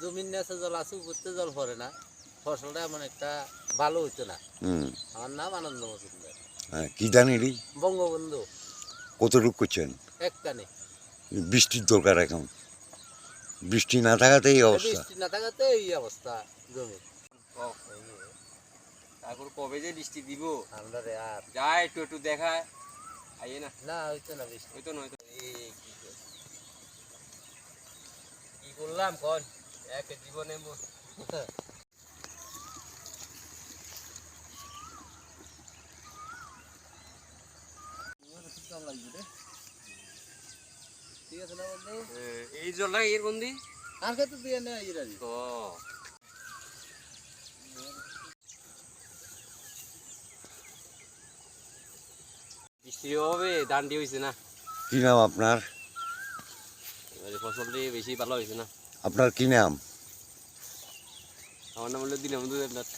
জমির নিচে জল আছে উপরতে জল পড়ে না। ফসলটা এমন একটা ভালো হইতো না। আমার নাম আনন্দ মজুমদার। হ্যাঁ, কি এটি? বঙ্গবন্ধু। কতটুকু করছেন? একটানে। বৃষ্টির দরকার এখন। বৃষ্টি না থাকাতে এই অবস্থা। বৃষ্টি না থাকাতে এই অবস্থা জমি। তারপর কবে যে বৃষ্টি দিব? আমরা রে আর একটু একটু দেখায় আইয়ে না। না হইতো না বৃষ্টি। ওই তো নয় তো এই কি করে। কি করলাম কন? এক জীবনে ঠিক আছে না বন্ধু এই জলটা এর বন্দি? আর খেতে দিয়ে নে ইরাজি তো বৃষ্টির অভাবে ধানটি হয়েছে না। কি নাম আপনার? ফসলটি বেশি ভালো হয়েছে না। আপনার কি নাম? আমার নাম হলো দিনামদু দেবনাথ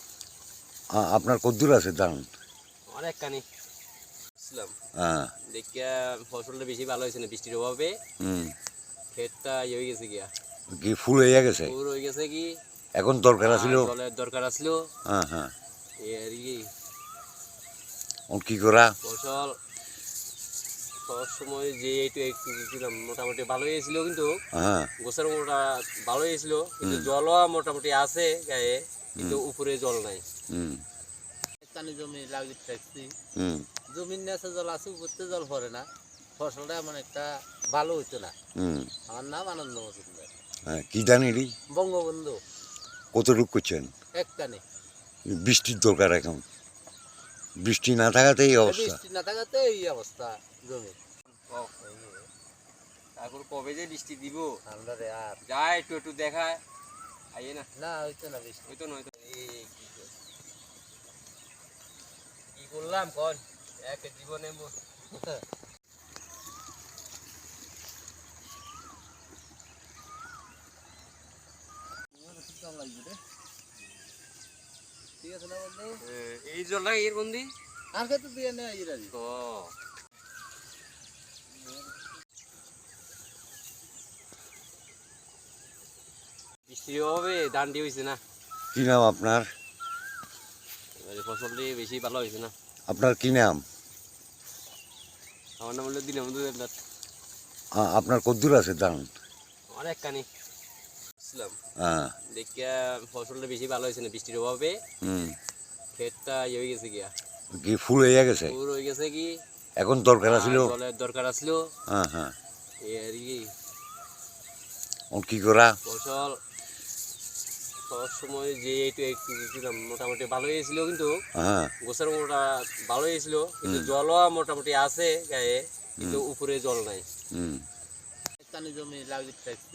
আ- আপনার কদ্দুর আছে ধান অনেক কানি বুঝলাম। হ্যাঁ দেখিয়া ফসলটা বেশি ভালো হয়েছে না বৃষ্টির অভাবে। হুম। ক্ষেতটা ইয়ে হয়ে গেছে গিয়া। কি ফুল হয়ে গেছে? পুর হয়ে গেছে কি? এখন দরকার আছিল? আর জলের দরকার আসলো হ্যাঁ হ্যাঁ। এই আর কি। কি করা? ফসল সব সময় যে একটু একটু মোটামুটি ভালো হয়েছিল কিন্তু হ্যাঁ। মোটা ভালো হয়েছিল কিন্তু জলও মোটামুটি আছে গায়ে কিন্তু উপরে জল নাই। হুম। জমি লাগিয়ে থাকছি জমির নিচে জল আছে উপরতে জল পড়ে না। ফসলটা এমন একটা ভালো হইতো না। আমার নাম আনন্দ মজুমদার। হ্যাঁ কি বঙ্গবন্ধু। কতটুকু করছেন? একটানে। বৃষ্টির দরকার এখন। বৃষ্টি না থাকাতে এই অবস্থা। বৃষ্টি না থাকাতে এই অবস্থা জমি। তারপর কবে যে বৃষ্টি দিব? আমরা রে আর। যা একটু একটু দেখায় আইয়ে না। না হইতো না বৃষ্টি। ওই তো নয় তো এই কি করে। কি করলাম কন? এক জীবনে ঠিক আছে না বন্ধু? এই জলটা এর বন্দি আর খেতে দিয়ে নে ধানটি হয়েছে না। কি নাম আপনার? এবারে ফসলটি বেশি ভালো হয়েছে না। আপনার কি নাম? আমার নাম হলো দিনামদু দেবনাথ আপনার কদ্দুর আছে ধান অনেক কানি বুঝলাম হ্যাঁ। দেখিয়া ফসলটা বেশি ভালো হয়েছে না বৃষ্টির অভাবে। হুম। ক্ষেতটা ইয়ে হয়ে গেছে গিয়া। কি ফুল হয়ে গেছে? পুর হয়ে গেছে কি? এখন দরকার আছিল? জলের দরকার আসলো হ্যাঁ হ্যাঁ। এই আর কি। ও কি করা? ফসল সব সময় যে একটু একটু দিয়েছিলাম মোটামুটি ভালো হয়েছিল কিন্তু হ্যাঁ। গোছের মোটা ভালো হয়েছিল। কিন্তু জলও মোটামুটি আছে গায়ে কিন্তু উপরে জল নাই। জমি লাগিয়ে থাকছি।